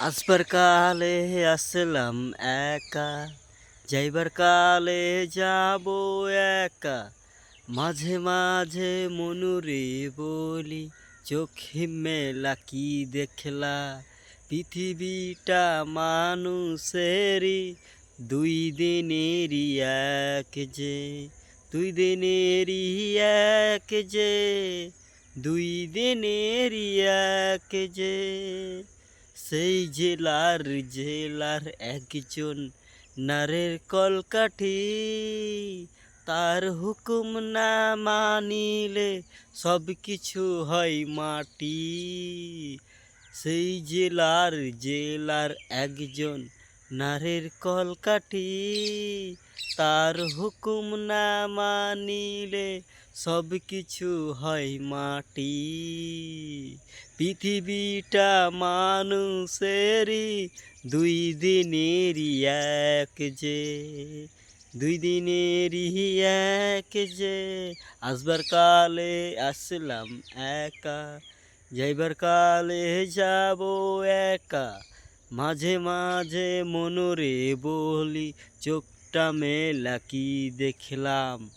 আসবার কালে আসলাম একা, যাইবার কালে যাব একা। মাঝে মাঝে মনুরে বলি, চোখে মেলা কি দেখলা? পৃথিবীটা মানুষেরই, দুই দিনেরই এক যে, দুই দিনেরই এক যে, দুই দিনেরই এক যে। সেই জেলার জেলার একজন নারের কলকাঠি। তার হুকুম না মানিলে সব কিছু হয় মাটি। সেই জেলার জেলার একজন নারের কলকাঠি। তার হুকুম না মানিলে সব কিছু হয় মাটি। পৃথিবীটা মানুষেরই, দুই দিনেরই এক যে। দুই দিনেরই এক যে। আসবার কালে আসলাম একা, যাইবার কালে যাব একা। মাঝে মাঝে মনরে বলি, চোখটা মেলা কি দেখলাম?